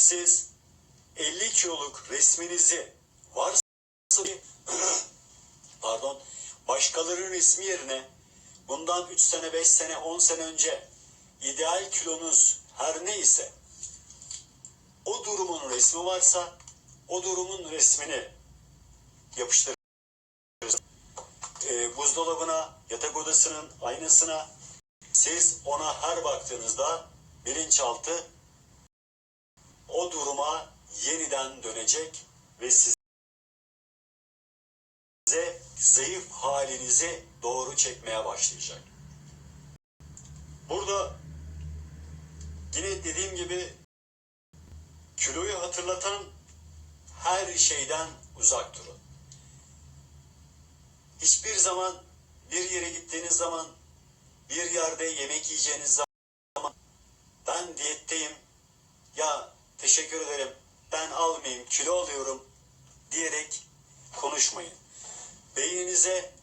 siz 50 kiloluk resminizi varsa pardon başkalarının resmi yerine bundan 3 sene 5 sene 10 sene önce ideal kilonuz her neyse o durumun resmi varsa o durumun resmini yapıştırın. Ee, buzdolabına, yatak odasının aynasına siz ona her baktığınızda bilinçaltı o duruma yeniden dönecek ve size zayıf halinizi doğru çekmeye başlayacak. Burada yine dediğim gibi kiloyu hatırlatan her şeyden uzak durun. Hiçbir zaman bir yere gittiğiniz zaman, bir yerde yemek yiyeceğiniz zaman ben diyetteyim, ya teşekkür ederim, ben almayayım, kilo alıyorum diyerek konuşmayın. Beyninize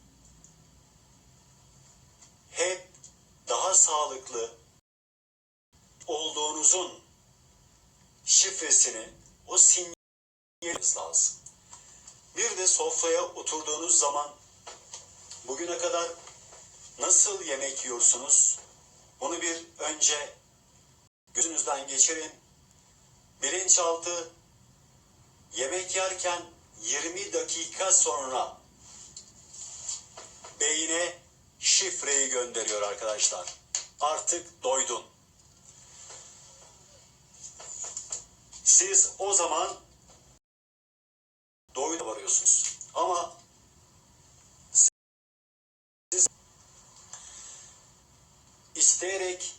hep daha sağlıklı olduğunuzun şifresini, o sinyaliniz lazım. Bir de sofraya oturduğunuz zaman bugüne kadar nasıl yemek yiyorsunuz? Bunu bir önce gözünüzden geçirin. Bilinçaltı yemek yerken 20 dakika sonra beyine şifreyi gönderiyor arkadaşlar. Artık doydun. Siz o zaman doydu varıyorsunuz. Ama siz isteyerek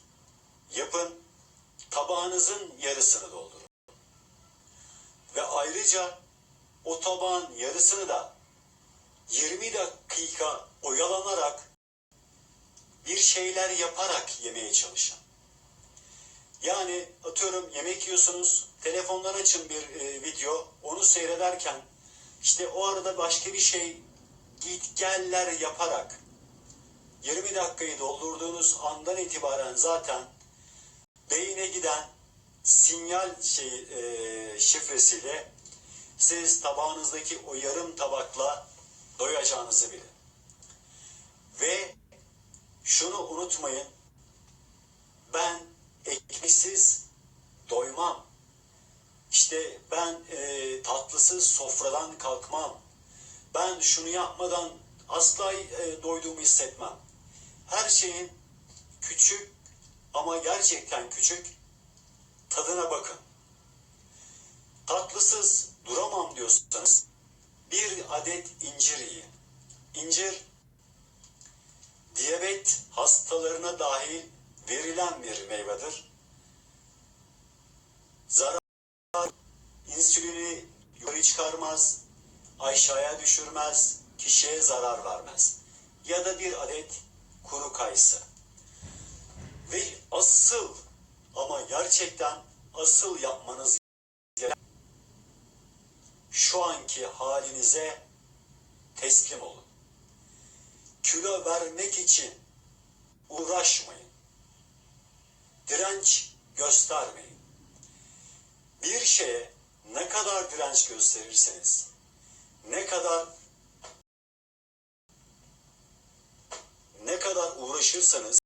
yapın tabağınızın yarısını doldurun. Ve ayrıca o tabağın yarısını da 20 dakika oyalanarak bir şeyler yaparak yemeye çalışın. Yani atıyorum yemek yiyorsunuz, telefondan açın bir e, video, onu seyrederken işte o arada başka bir şey git geller yaparak 20 dakikayı doldurduğunuz andan itibaren zaten beyine giden sinyal şey e, şifresiyle siz tabağınızdaki o yarım tabakla doyacağınızı bilin. Ve şunu unutmayın. Ben ekmeksiz doymam. İşte ben e, tatlısız sofradan kalkmam. Ben şunu yapmadan asla e, doyduğumu hissetmem. Her şeyin küçük ama gerçekten küçük tadına bakın. Tatlısız duramam diyorsanız bir adet incir yiyin. İncir diyabet hastalarına dahil verilen bir meyvedir. Zarar insülini yukarı çıkarmaz, aşağıya düşürmez, kişiye zarar vermez. Ya da bir adet kuru kayısı. Ve asıl ama gerçekten asıl yapmanız gereken şu anki halinize teslim olun. Kilo vermek için uğraşmayın. Direnç göstermeyin. Bir şeye ne kadar direnç gösterirseniz, ne kadar ne kadar uğraşırsanız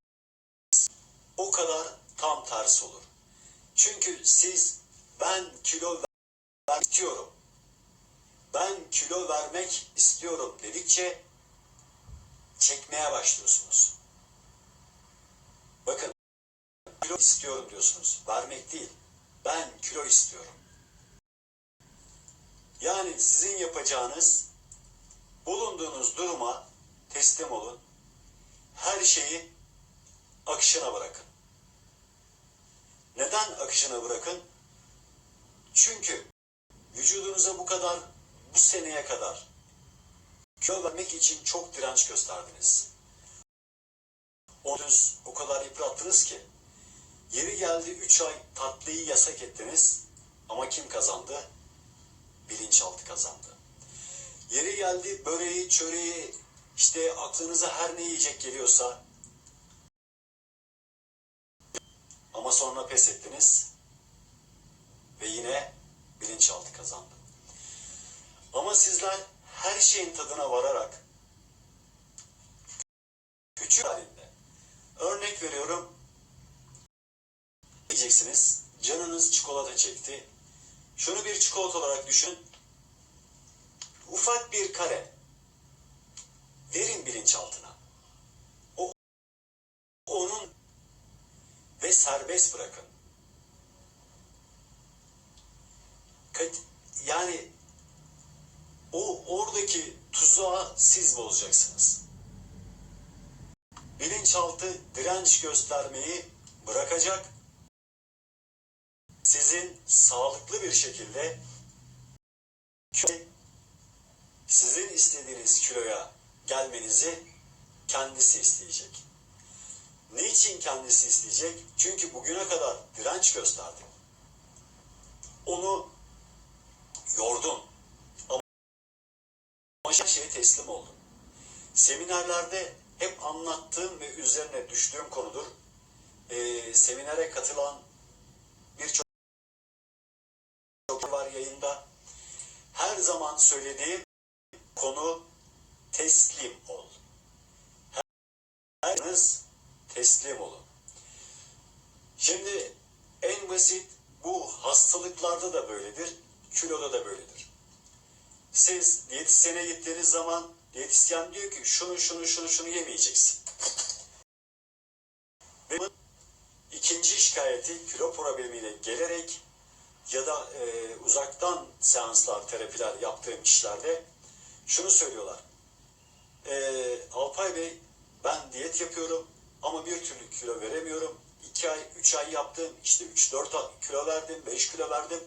o kadar tam tersi olur. Çünkü siz ben kilo vermek istiyorum. Ben kilo vermek istiyorum dedikçe çekmeye başlıyorsunuz. Bakın kilo istiyorum diyorsunuz. Vermek değil. Ben kilo istiyorum. Yani sizin yapacağınız bulunduğunuz duruma teslim olun. Her şeyi akışına bırakın. Neden akışına bırakın? Çünkü vücudunuza bu kadar bu seneye kadar kilo vermek için çok direnç gösterdiniz. O düz o kadar yıprattınız ki yeri geldi 3 ay tatlıyı yasak ettiniz ama kim kazandı? Bilinçaltı kazandı. Yeri geldi böreği, çöreği, işte aklınıza her ne yiyecek geliyorsa Ama sonra pes ettiniz ve yine bilinçaltı kazandı. Ama sizler her şeyin tadına vararak küçük halinde örnek veriyorum diyeceksiniz canınız çikolata çekti. Şunu bir çikolata olarak düşün. Ufak bir kare. Verin bilinçaltına. O onun ve serbest bırakın. Yani o oradaki tuzağı siz bozacaksınız. Bilinçaltı direnç göstermeyi bırakacak. Sizin sağlıklı bir şekilde sizin istediğiniz kiloya gelmenizi kendisi isteyecek. Niçin kendisi isteyecek? Çünkü bugüne kadar direnç gösterdi. Onu yordun. Ama her şeye teslim oldun. Seminerlerde hep anlattığım ve üzerine düştüğüm konudur. Ee, seminere katılan birçok çok var yayında. Her zaman söylediğim konu teslim ol. Heriniz teslim olun. Şimdi en basit bu hastalıklarda da böyledir, kiloda da böyledir. Siz diyetisyene gittiğiniz zaman diyetisyen diyor ki şunu şunu şunu şunu yemeyeceksin. Ve ikinci şikayeti kilo problemiyle gelerek ya da e, uzaktan seanslar, terapiler yaptığım kişilerde şunu söylüyorlar. E, Alpay Bey ben diyet yapıyorum ama bir türlü kilo veremiyorum. 2 ay, 3 ay yaptım, işte 3-4 kilo verdim, 5 kilo verdim.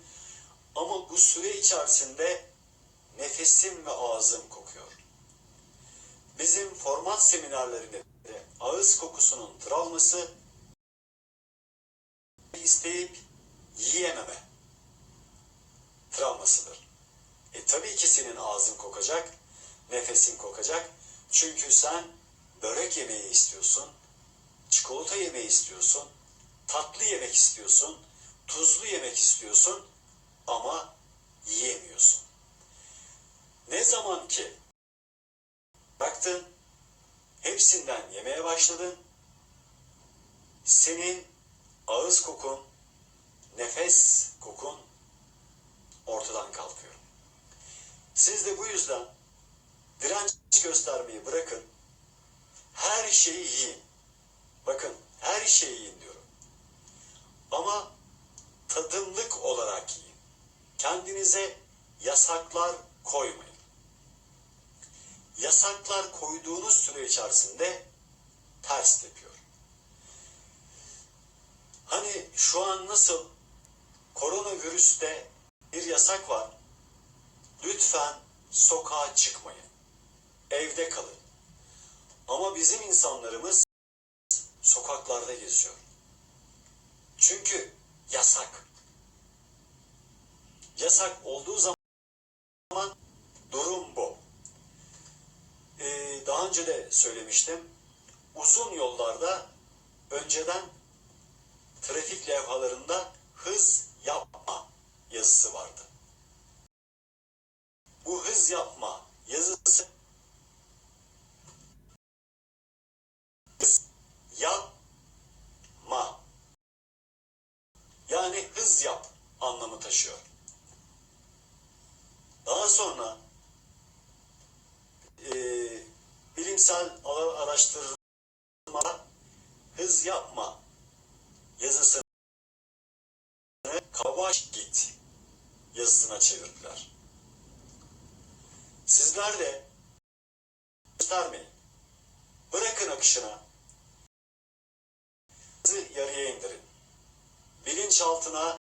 Ama bu süre içerisinde nefesim ve ağzım kokuyor. Bizim format seminerlerinde de ağız kokusunun travması isteyip yiyememe travmasıdır. E tabii ki senin ağzın kokacak, nefesin kokacak. Çünkü sen börek yemeyi istiyorsun, çikolata yemeyi istiyorsun, tatlı yemek istiyorsun, tuzlu yemek istiyorsun ama yiyemiyorsun. Ne zaman ki baktın, hepsinden yemeye başladın, senin ağız kokun, nefes kokun ortadan kalkıyor. Siz de bu yüzden direnç göstermeyi bırakın, her şeyi yiyin. Bakın, her şeyi yiyin diyorum. Ama tadımlık olarak yiyin. Kendinize yasaklar koymayın. Yasaklar koyduğunuz süre içerisinde ters tepiyor. Hani şu an nasıl koronavirüste bir yasak var. Lütfen sokağa çıkmayın. Evde kalın. Ama bizim insanlarımız sokaklarda geziyor. Çünkü yasak. Yasak olduğu zaman durum bu. Ee, daha önce de söylemiştim. Uzun yollarda önceden trafik levhalarında hız yapma yazısı vardı. Bu hız yapma yazısı hız yapma yani hız yap anlamı taşıyor. Daha sonra eee bilimsel ara- araştırma hız yapma yazısını kavaş git yazısına çevirdiler. Sizler de göstermeyin. Bırakın akışına. Hızı yarıya indirin. Bilinçaltına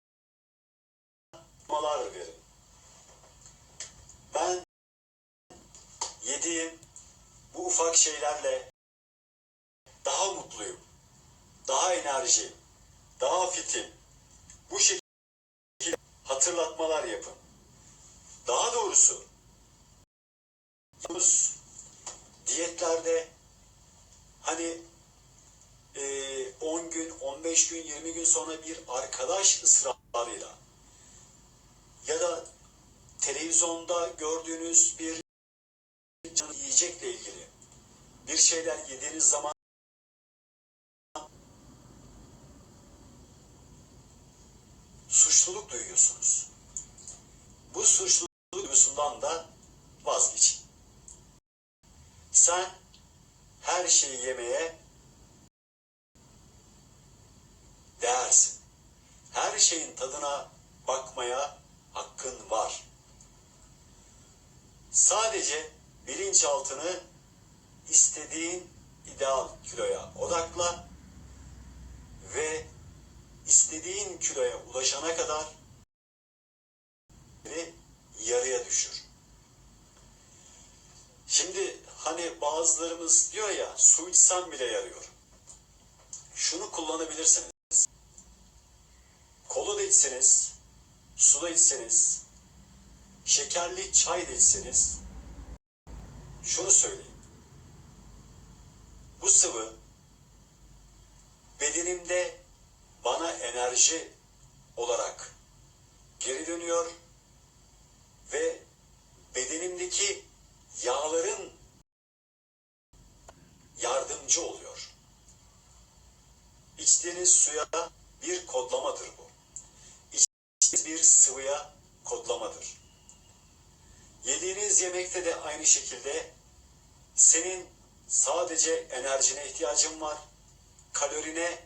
malar verin. Ben yediğim bu ufak şeylerle daha mutluyum. Daha enerjiyim. Daha fitim. Bu şekilde hatırlatmalar yapın. Daha doğrusu diyetlerde hani e, 10 gün, 15 gün, 20 gün sonra bir arkadaş ısrarıyla ya da televizyon televizyonda gördüğünüz bir yiyecekle ilgili bir şeyler yediğiniz zaman suçluluk duyuyorsunuz. Bu suçluluk duygusundan da vazgeçin. Sen her şeyi yemeye değersin. Her şeyin tadına bakmaya hakkın var. Sadece bilinçaltını istediğin ideal kiloya odakla ve istediğin kiloya ulaşana kadar yarıya düşür. Şimdi hani bazılarımız diyor ya su içsem bile yarıyor. Şunu kullanabilirsiniz. Kola da içseniz, su da içseniz, şekerli çay da içseniz şunu söyleyeyim. Bu sıvı bedenimde bana enerji olarak geri dönüyor ve bedenimdeki yağların yardımcı oluyor. İçtiğiniz suya bir kodlamadır bu. Bir sıvıya kodlamadır. Yediğiniz yemekte de aynı şekilde senin sadece enerjine ihtiyacın var. Kalorine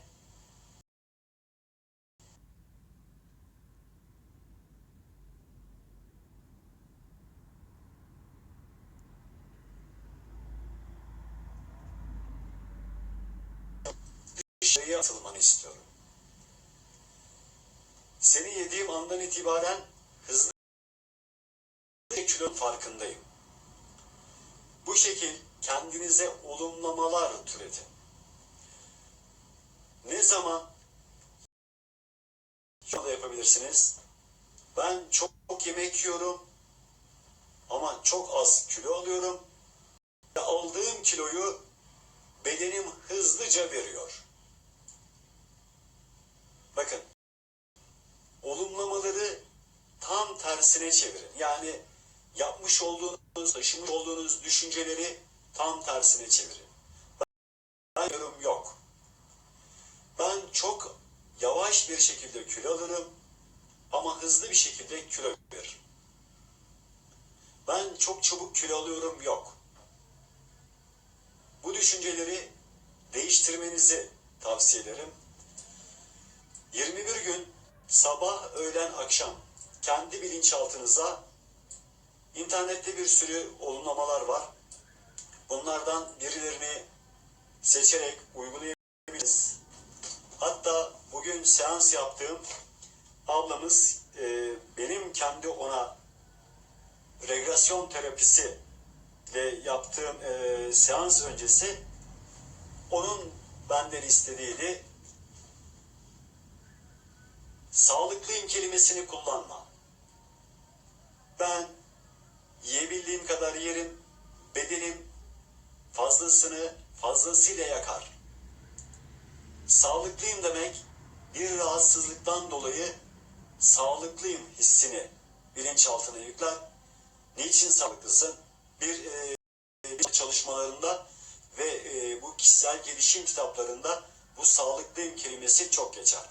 dışarıya atılmanı istiyorum. Seni yediğim andan itibaren hızlı kilonun farkındayım. Bu şekil kendinize olumlamalar türetin. Ne zaman şunu da yapabilirsiniz. Ben çok, çok yemek yiyorum ama çok az kilo alıyorum. Ve aldığım kiloyu bedenim hızlıca veriyor. Bakın olumlamaları tam tersine çevirin. Yani yapmış olduğunuz, taşımış olduğunuz düşünceleri tam tersine çevirin. Ben yorum yok. Ben çok yavaş bir şekilde kilo alırım ama hızlı bir şekilde kilo veririm. Ben çok çabuk kilo alıyorum yok. Bu düşünceleri değiştirmenizi tavsiye ederim. 21 gün sabah, öğlen, akşam kendi bilinçaltınıza internette bir sürü olumlamalar var. Bunlardan birilerini seçerek uygulayabiliriz. Hatta bugün seans yaptığım ablamız e, benim kendi ona regresyon terapisi ile yaptığım e, seans öncesi onun benden istediğiydi sağlıklıyım kelimesini kullanma. Ben yiyebildiğim kadar yerim, bedenim fazlasını fazlasıyla yakar. Sağlıklıyım demek bir rahatsızlıktan dolayı sağlıklıyım hissini bilinçaltına yükler. Niçin sağlıklısın? Bir, e, bir çalışmalarında ve e, bu kişisel gelişim kitaplarında bu sağlıklıyım kelimesi çok geçer.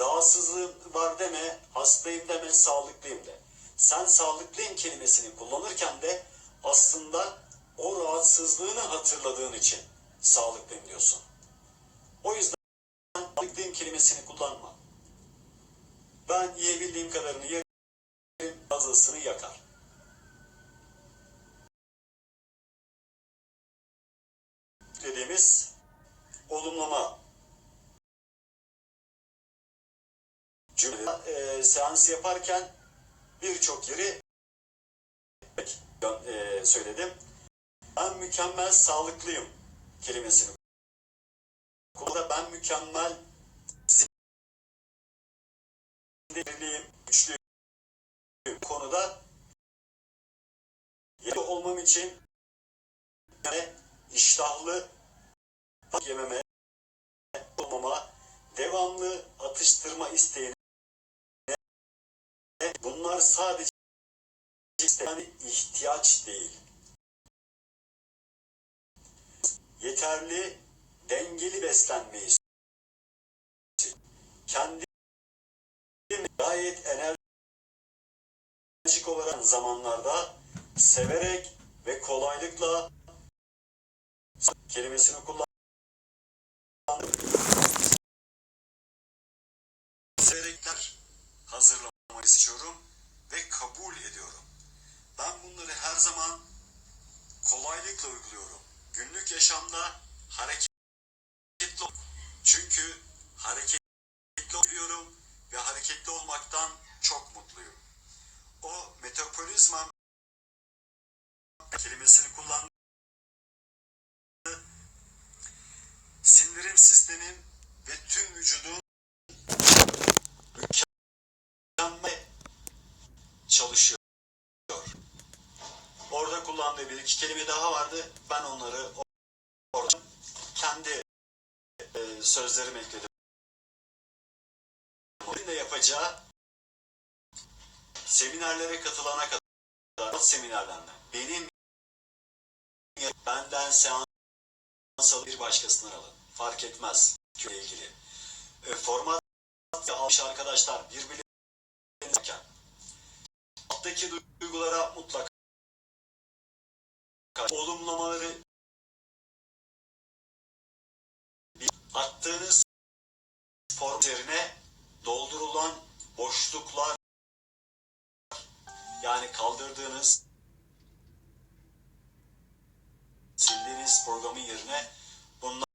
Rahatsızlığım var deme, hastayım deme, sağlıklıyım de. Sen sağlıklıyım kelimesini kullanırken de aslında o rahatsızlığını hatırladığın için sağlıklıyım diyorsun. O yüzden sağlıklıyım kelimesini kullanma. Ben yiyebildiğim kadarını yerim, fazlasını yakar. Dediğimiz olumlama cümle e, seans yaparken birçok yeri e, söyledim. Ben mükemmel sağlıklıyım kelimesini. Konuda ben mükemmel zindeliyim, güçlüyüm. Konuda yeri olmam için yani iştahlı yememe olmama devamlı atıştırma isteğini bunlar sadece yani ihtiyaç değil. Yeterli, dengeli beslenmeyi kendi gayet enerjik olarak zamanlarda severek ve kolaylıkla kelimesini kullan severekler hazırlamayı istiyorum ve kabul ediyorum. Ben bunları her zaman kolaylıkla uyguluyorum. Günlük yaşamda hareketli ol- çünkü hareketli oluyorum ve hareketli olmaktan çok mutluyum. O metabolizma kelimesini kullandı. Sindirim sistemim ve tüm vücudum mükemmel çalışıyor. Orada kullandığı bir iki kelime daha vardı. Ben onları orada kendi e, sözlerime ekledim. Da yapacağı seminerlere katılana kadar seminerlerden benim benden seans bir başkasından alın. Fark etmez ile ilgili. E, format almış arkadaşlar birbirlerine alttaki duygulara mutlaka olumlamaları attığınız form üzerine doldurulan boşluklar yani kaldırdığınız sildiğiniz programın yerine bunlar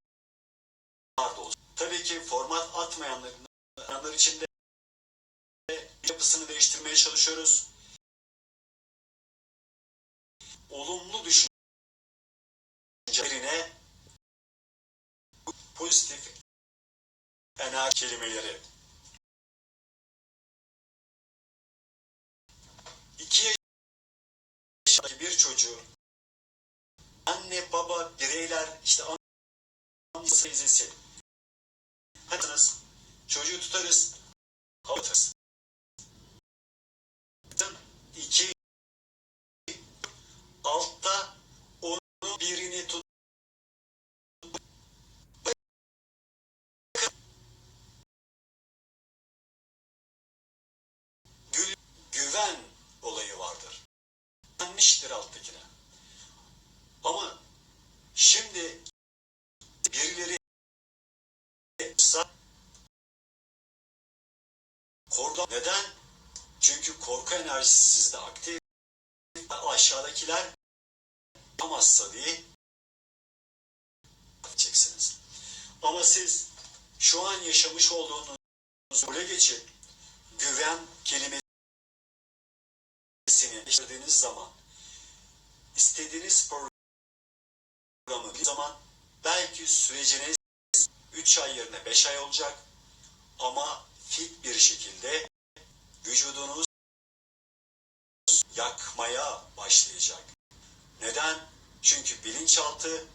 da olacak. Tabii ki format atmayanlar için de yapısını değiştirmeye çalışıyoruz. Olumlu düşünce yerine pozitif enerji kelimeleri. İki yaşındaki bir çocuğu anne baba bireyler işte amcası teyzesi Hadi çocuğu tutarız atarız. İki altta onun birini tut Gül, güven olayı vardır. Güvenmiştir alttakine. Ama şimdi birileri korku neden? Çünkü korku enerjisi sizde aktif. Aşağıdakiler yapamazsa diye edeceksiniz. Ama siz şu an yaşamış olduğunuz role geçip güven kelimesini işlediğiniz zaman istediğiniz programı bir zaman belki süreciniz 3 ay yerine 5 ay olacak ama fit bir şekilde vücudunuz yakmaya başlayacak. Neden? Çünkü bilinçaltı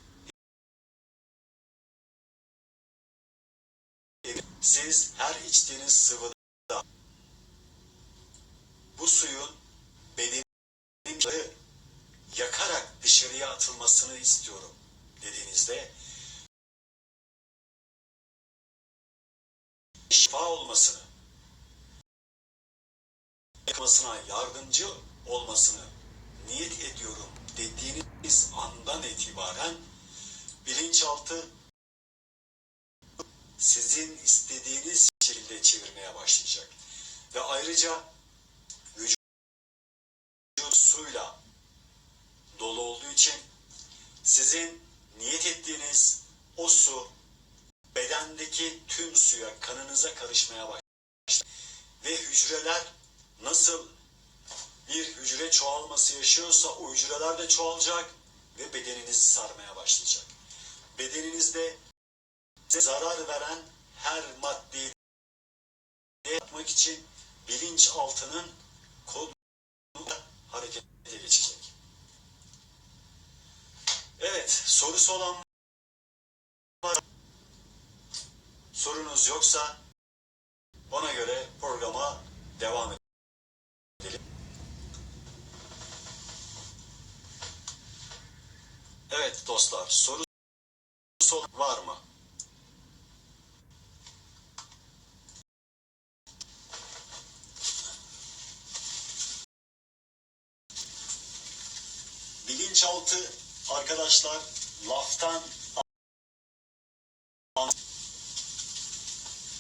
siz her içtiğiniz sıvıda bu suyun bedeninizi yakarak dışarıya atılmasını istiyorum dediğinizde şifa olmasını yakmasına yardımcı olmasını niyet ediyorum dediğiniz andan itibaren bilinçaltı sizin istediğiniz şekilde çevirmeye başlayacak. Ve ayrıca vücut suyla dolu olduğu için sizin niyet ettiğiniz o su bedendeki tüm suya kanınıza karışmaya başlayacak. Ve hücreler nasıl bir hücre çoğalması yaşıyorsa o hücreler de çoğalacak ve bedeninizi sarmaya başlayacak. Bedeninizde zarar veren her maddeyi yapmak için bilinçaltının kodunu harekete geçecek. Evet, sorusu olan var. Sorunuz yoksa ona göre programa devam edelim. Evet dostlar soru soru var mı? Bilinçaltı arkadaşlar laftan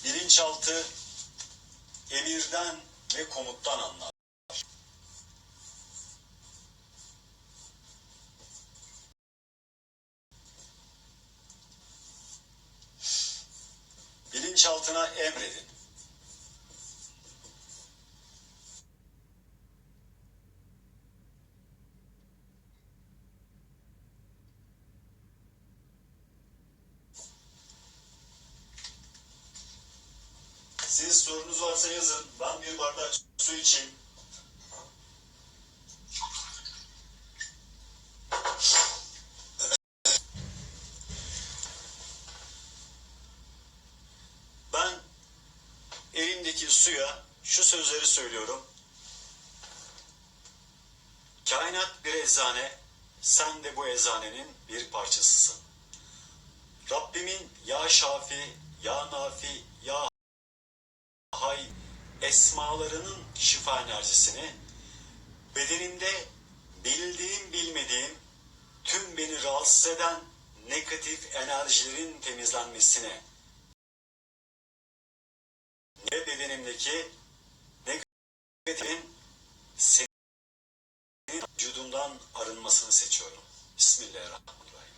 bilinçaltı emirden ve komuttan anlar. Bilinçaltına emredin. Siz sorunuz varsa yazın. Ben bir bardak su içeyim. Ben elimdeki suya şu sözleri söylüyorum. Kainat bir eczane, sen de bu eczanenin bir parçasısın. Rabbimin ya Şafi, ya Nafi, ya Hay esmalarının şifa enerjisini bedenimde bildiğim bilmediğim tüm beni rahatsız eden negatif enerjilerin temizlenmesine ve bedenimdeki negatifin senin vücudumdan arınmasını seçiyorum. Bismillahirrahmanirrahim.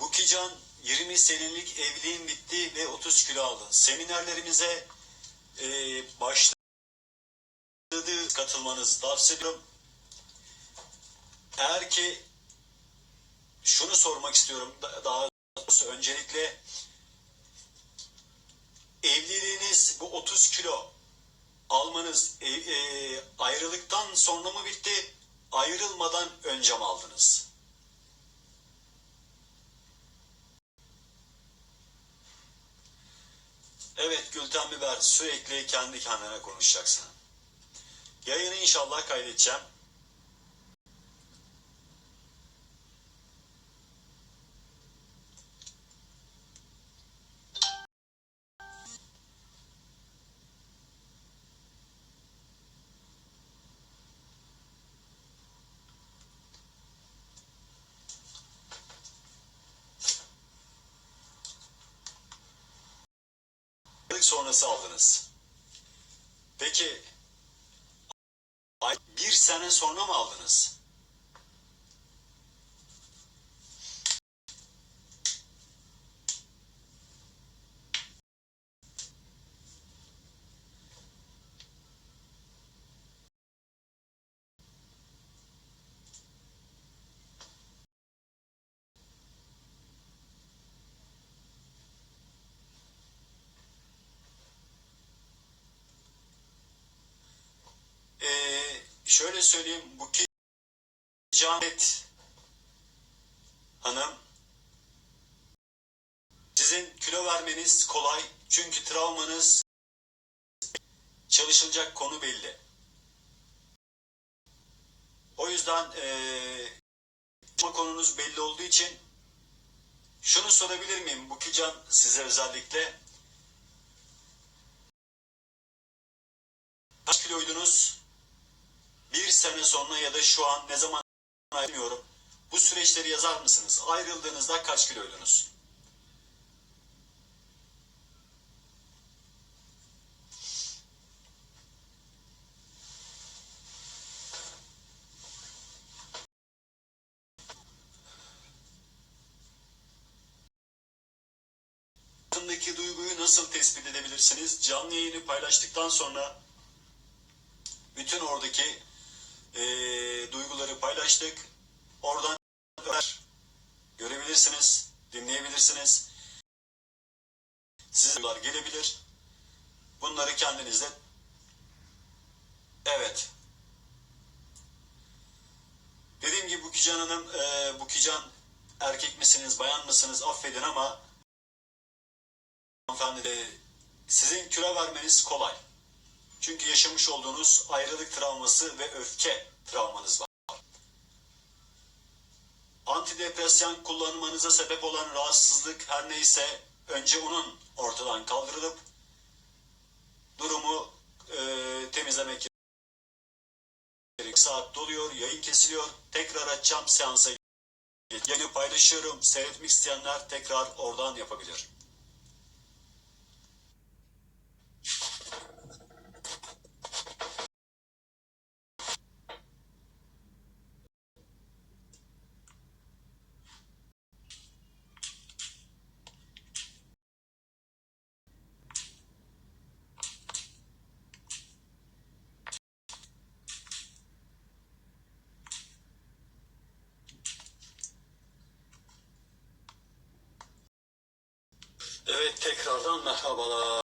Bu Kican 20 senelik evliliğin bitti ve 30 kilo aldın. Seminerlerimize e, başladı katılmanızı tavsiye ediyorum. Eğer ki şunu sormak istiyorum da- daha öncelikle evliliğiniz bu 30 kilo almanız e, e, ayrılıktan sonra mı bitti ayrılmadan önce mi aldınız? Evet Gülten Biber sürekli kendi kendine konuşacaksın. Yayını inşallah kaydedeceğim. Peki bir sene sonra mı aldınız? Ee, şöyle söyleyeyim. Bu ki Canet Hanım sizin kilo vermeniz kolay. Çünkü travmanız çalışılacak konu belli. O yüzden ee, konunuz belli olduğu için şunu sorabilir miyim? Bu Kican size özellikle kaç kiloydunuz? Bir sene sonra ya da şu an ne zaman ayrılmıyorum. Bu süreçleri yazar mısınız? Ayrıldığınızda kaç kiloydunuz? Hayatındaki duyguyu nasıl tespit edebilirsiniz? Canlı yayını paylaştıktan sonra bütün oradaki eee, duyguları paylaştık. Oradan görebilirsiniz, dinleyebilirsiniz. Duygular gelebilir. Bunları kendinizde Evet. Dediğim gibi bu Kican Hanım, eee, bu Kican erkek misiniz, bayan mısınız affedin ama hanımefendi de sizin kilo vermeniz kolay. Çünkü yaşamış olduğunuz ayrılık travması ve öfke travmanız var. Antidepresyan kullanmanıza sebep olan rahatsızlık her neyse önce onun ortadan kaldırılıp durumu e, temizlemek. Saat doluyor, yayın kesiliyor. Tekrar açacağım seansa. Yayını paylaşıyorum. Seyretmek isteyenler tekrar oradan yapabilir. Evet tekrardan merhabalar.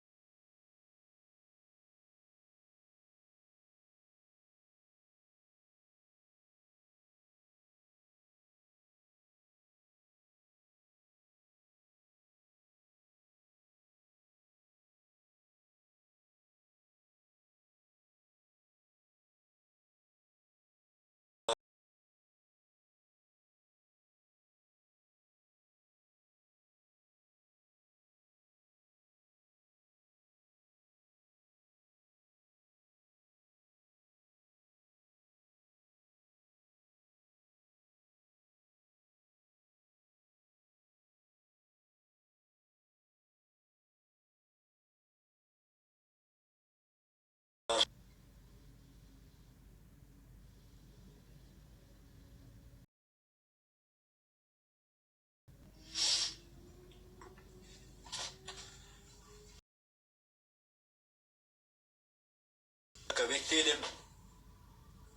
Dakika bekleyelim.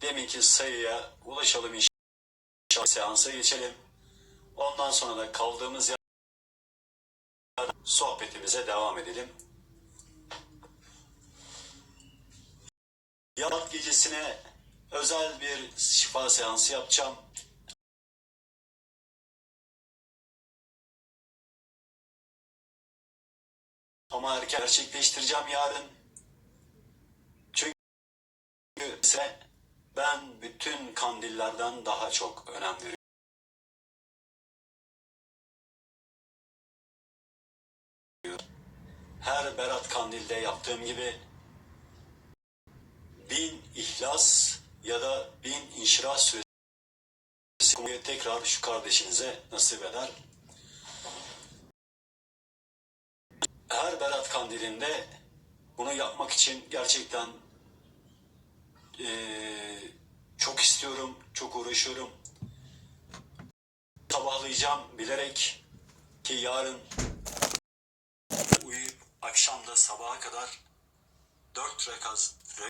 Deminki sayıya ulaşalım inşallah. Seansa geçelim. Ondan sonra da kaldığımız yer sohbetimize devam edelim. Yalat gecesine özel bir şifa seansı yapacağım. Ama erken gerçekleştireceğim yarın. İse ben bütün kandillerden daha çok önem veriyorum. Her Berat Kandil'de yaptığım gibi bin ihlas ya da bin inşirah süresi tekrar şu kardeşinize nasip eder. Her Berat Kandil'inde bunu yapmak için gerçekten eee, çok istiyorum, çok uğraşıyorum. Sabahlayacağım bilerek ki yarın uyuyup akşamda sabaha kadar dört rekat re-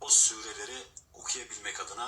o sureleri okuyabilmek adına